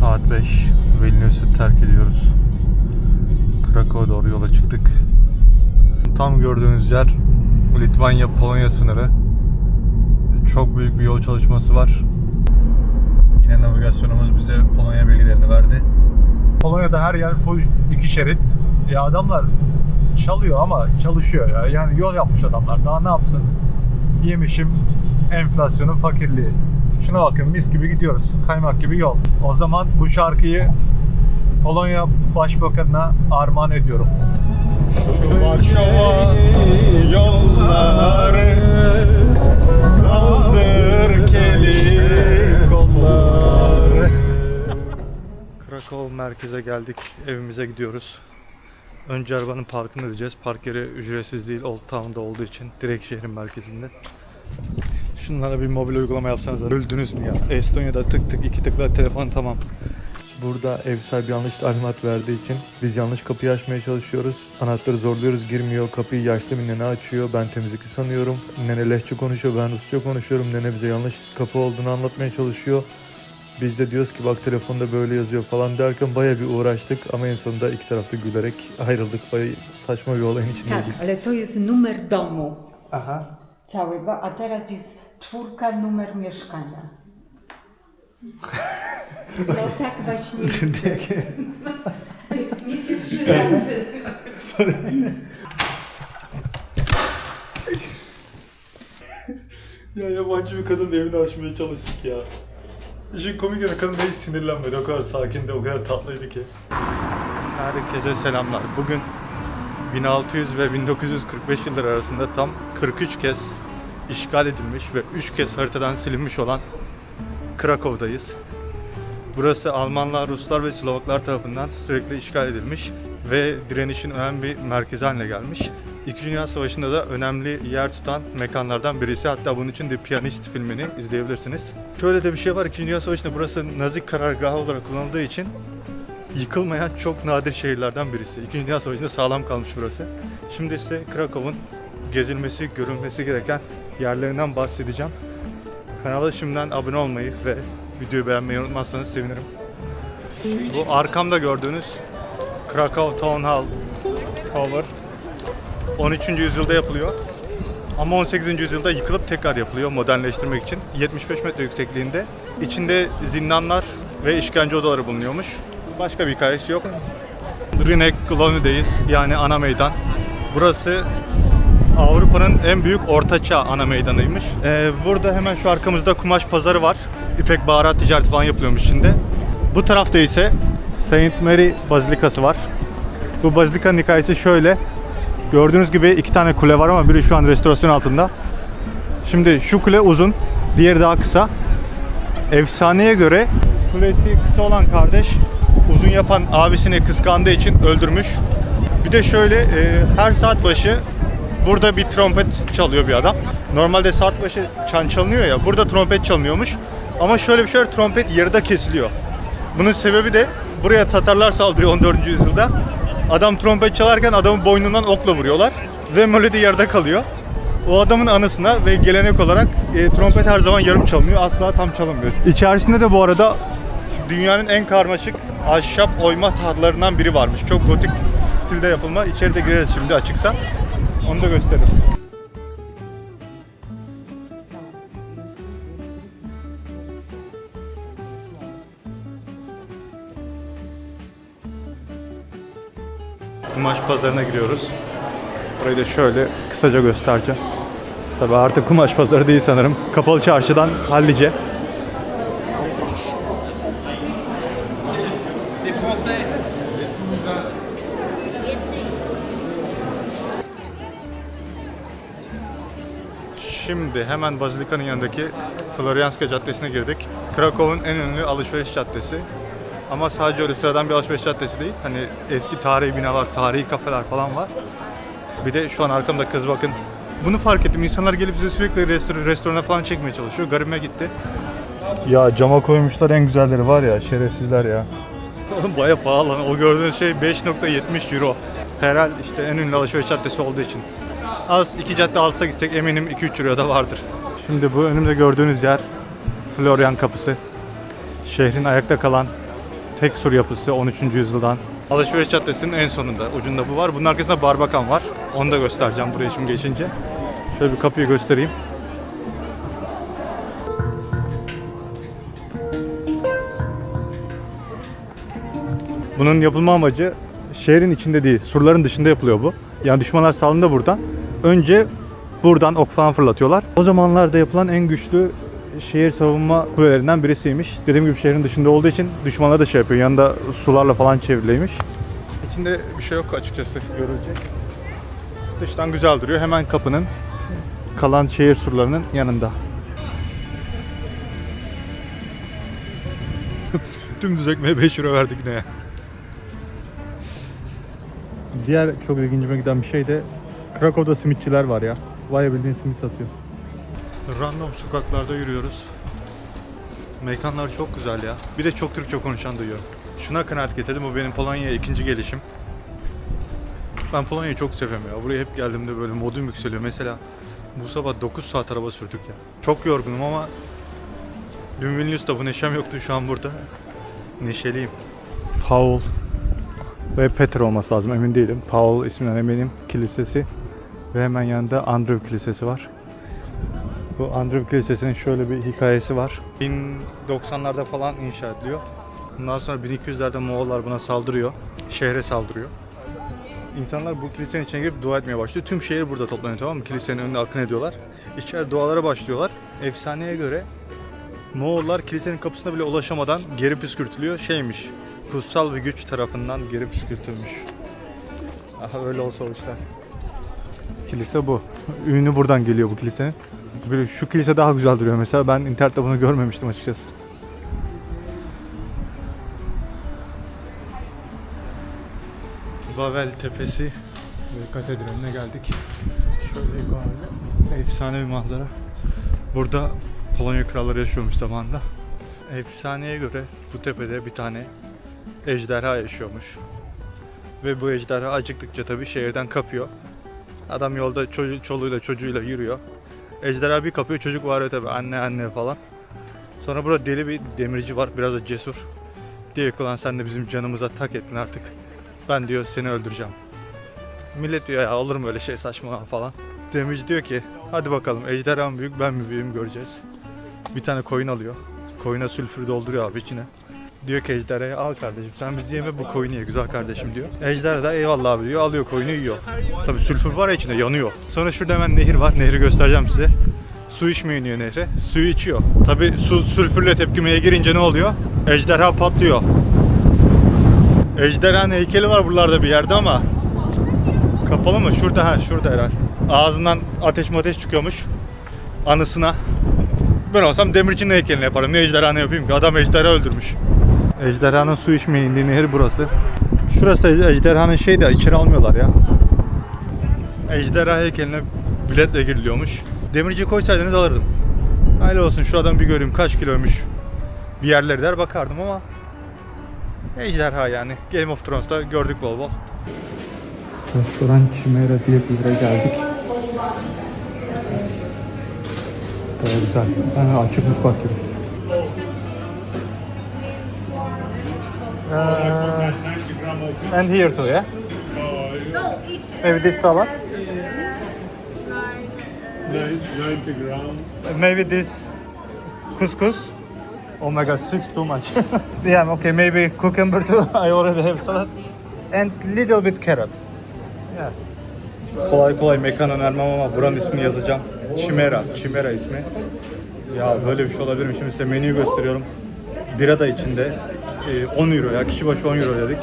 Saat 5. Vilnius'u terk ediyoruz. Krakow'a doğru yola çıktık. Tam gördüğünüz yer Litvanya-Polonya sınırı. Çok büyük bir yol çalışması var. Yine navigasyonumuz bize Polonya bilgilerini verdi. Polonya'da her yer full iki şerit. Ya adamlar çalıyor ama çalışıyor ya. Yani yol yapmış adamlar. Daha ne yapsın? Yemişim enflasyonu, fakirliği. Şuna bakın mis gibi gidiyoruz. Kaymak gibi yol. O zaman bu şarkıyı Polonya Başbakanına armağan ediyorum. Şu Varşova yolları kaldır keli kollar. Krakow merkeze geldik. Evimize gidiyoruz. Önce arabanın parkını ödeyeceğiz. Park yeri ücretsiz değil. Old Town'da olduğu için direkt şehrin merkezinde. Şunlara bir mobil uygulama yapsanız öldünüz mü ya? Estonya'da tık tık iki tıkla telefon tamam. Burada ev sahibi yanlış talimat verdiği için biz yanlış kapıyı açmaya çalışıyoruz. Anahtarı zorluyoruz girmiyor. Kapıyı yaşlı bir nene açıyor. Ben temizlikçi sanıyorum. Nene lehçe konuşuyor. Ben Rusça konuşuyorum. Nene bize yanlış kapı olduğunu anlatmaya çalışıyor. Biz de diyoruz ki bak telefonda böyle yazıyor falan derken baya bir uğraştık ama en sonunda iki tarafta gülerek ayrıldık. Baya saçma bir olayın Tak, içindeydik. ale to jest numer domu Aha. całego, a teraz jest czwórka numer mieszkania. No tak właśnie jest. Nie pierwszy raz. Ya yabancı bir kadın evini açmaya çalıştık ya. İşin komik yanı kadın hiç sinirlenmedi. O kadar sakindi, o kadar tatlıydı ki. Herkese selamlar. Bugün 1600 ve 1945 yılları arasında tam 43 kez işgal edilmiş ve 3 kez haritadan silinmiş olan Krakow'dayız. Burası Almanlar, Ruslar ve Slovaklar tarafından sürekli işgal edilmiş ve direnişin önemli bir merkezi haline gelmiş. İkinci Dünya Savaşı'nda da önemli yer tutan mekanlardan birisi. Hatta bunun için de Piyanist filmini izleyebilirsiniz. Şöyle de bir şey var. İkinci Dünya Savaşı'nda burası Nazi karargahı olarak kullanıldığı için yıkılmayan çok nadir şehirlerden birisi. İkinci Dünya Savaşı'nda sağlam kalmış burası. Şimdi ise Krakow'un gezilmesi, görülmesi gereken yerlerinden bahsedeceğim. Kanala şimdiden abone olmayı ve videoyu beğenmeyi unutmazsanız sevinirim. Bu arkamda gördüğünüz Krakow Town Hall Tower 13. yüzyılda yapılıyor. Ama 18. yüzyılda yıkılıp tekrar yapılıyor modernleştirmek için. 75 metre yüksekliğinde. İçinde zindanlar ve işkence odaları bulunuyormuş. Başka bir hikayesi yok. Rinek Gloni'deyiz yani ana meydan. Burası Avrupa'nın en büyük ortaçağ ana meydanıymış. Ee, burada hemen şu arkamızda kumaş pazarı var. İpek baharat ticareti falan yapılıyormuş içinde. Bu tarafta ise Saint Mary Bazilikası var. Bu bazilikanın hikayesi şöyle. Gördüğünüz gibi iki tane kule var ama biri şu an restorasyon altında. Şimdi şu kule uzun, diğeri daha kısa. Efsaneye göre kulesi kısa olan kardeş uzun yapan abisini kıskandığı için öldürmüş. Bir de şöyle e, her saat başı burada bir trompet çalıyor bir adam. Normalde saat başı çan çalınıyor ya burada trompet çalınıyormuş. Ama şöyle bir şey var trompet yarıda kesiliyor. Bunun sebebi de buraya Tatarlar saldırıyor 14. yüzyılda. Adam trompet çalarken adamın boynundan okla vuruyorlar ve melodi yarıda kalıyor. O adamın anısına ve gelenek olarak e, trompet her zaman yarım çalınıyor, asla tam çalınmıyor. İçerisinde de bu arada dünyanın en karmaşık ahşap oyma tahtlarından biri varmış. Çok gotik stilde yapılma. İçeride gireriz şimdi açıksa. Onu da gösteririm. Kumaş pazarına giriyoruz. Burayı da şöyle kısaca göstereceğim. Tabii artık kumaş pazarı değil sanırım. Kapalı çarşıdan hallice. Şimdi hemen Bazilikanın yanındaki Florianska Caddesi'ne girdik. Krakow'un en ünlü alışveriş caddesi. Ama sadece öyle sıradan bir alışveriş caddesi değil. Hani eski tarihi binalar, tarihi kafeler falan var. Bir de şu an arkamda kız bakın. Bunu fark ettim. İnsanlar gelip bize sürekli restor- restorana falan çekmeye çalışıyor. Garibime gitti. Ya cama koymuşlar en güzelleri var ya şerefsizler ya. Oğlum baya pahalı. O gördüğünüz şey 5.70 euro. Herhal işte en ünlü alışveriş caddesi olduğu için. Az iki cadde alta gitsek eminim 2-3 euro da vardır. Şimdi bu önümde gördüğünüz yer Florian Kapısı. Şehrin ayakta kalan tek sur yapısı 13. yüzyıldan. Alışveriş Caddesi'nin en sonunda. Ucunda bu var. Bunun arkasında Barbakan var. Onu da göstereceğim buraya şimdi geçince. Şöyle bir kapıyı göstereyim. Bunun yapılma amacı şehrin içinde değil, surların dışında yapılıyor bu. Yani düşmanlar saldığında buradan. Önce buradan ok falan fırlatıyorlar. O zamanlarda yapılan en güçlü şehir savunma kulelerinden birisiymiş. Dediğim gibi şehrin dışında olduğu için düşmanlar da şey yapıyor. Yanında sularla falan çevriliymiş. İçinde bir şey yok açıkçası görülecek. Dıştan güzel duruyor. Hemen kapının kalan şehir surlarının yanında. Dümdüz ekmeğe 5 euro verdik ne ya. Diğer çok ilgincime giden bir şey de Krakow'da simitçiler var ya. Vay bildiğin simit satıyor. Random sokaklarda yürüyoruz. Mekanlar çok güzel ya. Bir de çok Türkçe konuşan duyuyorum. Şuna kanaat getirdim. Bu benim Polonya'ya ikinci gelişim. Ben Polonya'yı çok seviyorum ya. Buraya hep geldiğimde böyle modum yükseliyor. Mesela bu sabah 9 saat araba sürdük ya. Çok yorgunum ama dün Vilnius'ta bu neşem yoktu. Şu an burada neşeliyim. Paul ve Peter olması lazım emin değilim. Paul isminden eminim. Kilisesi ve hemen yanında Andrew Kilisesi var. Bu Andrew Kilisesi'nin şöyle bir hikayesi var. 1090'larda falan inşa ediliyor. Ondan sonra 1200'lerde Moğollar buna saldırıyor. Şehre saldırıyor. İnsanlar bu kilisenin içine girip dua etmeye başlıyor. Tüm şehir burada toplanıyor tamam mı? Kilisenin önünde akın ediyorlar. İçeride dualara başlıyorlar. Efsaneye göre Moğollar kilisenin kapısına bile ulaşamadan geri püskürtülüyor. Şeymiş, kutsal bir güç tarafından geri püskürtülmüş. Aha öyle olsa o. Kilise bu. Ünlü buradan geliyor bu kilisenin. Şu kilise daha güzel duruyor mesela. Ben internette bunu görmemiştim açıkçası. Bavel Tepesi katedraline geldik. Şöyle yukarıda efsane bir manzara. Burada Polonya kralları yaşıyormuş zamanında. Efsaneye göre bu tepede bir tane ejderha yaşıyormuş. Ve bu ejderha acıktıkça tabii şehirden kapıyor. Adam yolda çocuğu, çoluğuyla çocuğuyla yürüyor. Ejderha bir kapıyor çocuk var tabii anne anne falan. Sonra burada deli bir demirci var biraz da cesur. Diyor ki ulan sen de bizim canımıza tak ettin artık. Ben diyor seni öldüreceğim. Millet diyor ya olur mu öyle şey saçma falan. Demirci diyor ki hadi bakalım ejderha mı büyük ben mi büyüğüm göreceğiz. Bir tane koyun alıyor. Koyuna sülfür dolduruyor abi içine. Diyor ki ejderhaya al kardeşim sen bizi yeme bu koyunu ye güzel kardeşim diyor. Ejderha da eyvallah abi diyor alıyor koyunu yiyor. Tabi sülfür var ya içinde yanıyor. Sonra şurada hemen nehir var nehri göstereceğim size. Su içmeye iniyor nehre. Suyu içiyor. Tabi su sülfürle tepkimeye girince ne oluyor? Ejderha patlıyor. Ejderhanın heykeli var buralarda bir yerde ama kapalı mı? Şurada ha şurada herhalde. Ağzından ateş ateş çıkıyormuş. Anısına. Ben olsam demircinin heykelini yaparım. Ne ejderha ne yapayım ki? Adam ejderha öldürmüş. Ejderhanın su içmeye indiği nehir burası. Şurası da ejderhanın şey de içeri almıyorlar ya. Ejderha heykeline biletle giriliyormuş. Demirci koysaydınız alırdım. Öyle olsun şu adam bir göreyim kaç kiloymuş. Bir yerleri der bakardım ama Ejderha yani. Game of Thrones'ta gördük bol bol. Restoran Chimera diye bir yere geldik. Böyle güzel. Ha, açık mutfak gibi. Uh, and here too, yeah? Maybe this salad? 90 grams. Maybe this couscous? Oh my god, six too much. yeah, okay, maybe cucumber too. I already have salad. And little bit carrot. Yeah. Kolay kolay mekan önermem ama buranın ismini yazacağım. Chimera, Chimera ismi. Ya böyle bir şey olabilir mi? Şimdi size menüyü gösteriyorum. Bira da içinde. Ee, 10 euro ya, kişi başı 10 euro dedik.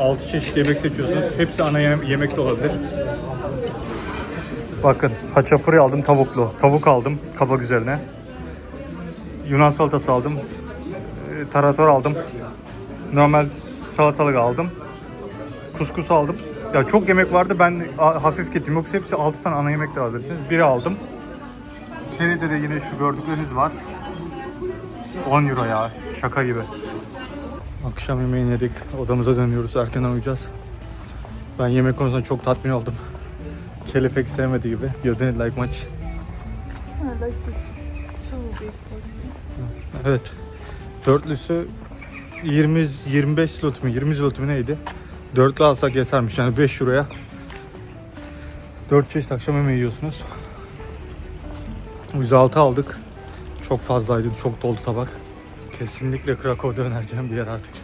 6 çeşit yemek seçiyorsunuz. Hepsi ana yem- yemek de olabilir. Bakın haçapuri aldım tavuklu. Tavuk aldım kabak üzerine. Yunan salatası aldım. e, Tarator aldım. Normal salatalık aldım. Kuskus aldım. Ya çok yemek vardı ben hafif gittim. Yoksa hepsi 6 tane ana yemek de alabilirsiniz. Biri aldım. Keride de yine şu gördükleriniz var. 10 euro ya. Şaka gibi. Akşam yemeğini yedik. Odamıza dönüyoruz. Erkenden uyuyacağız. Ben yemek konusunda çok tatmin oldum. Kelly pek sevmediği gibi. You didn't like much. I like this big. Evet. Dörtlüsü 20 25 slot mu 20 slot mu neydi? Dörtlü alsak yetermiş yani 5 euroya 4 çeşit akşam yemeği yiyorsunuz. Biz 6 aldık. Çok fazlaydı, çok dolu tabak. Kesinlikle Krakow'da önereceğim bir yer artık.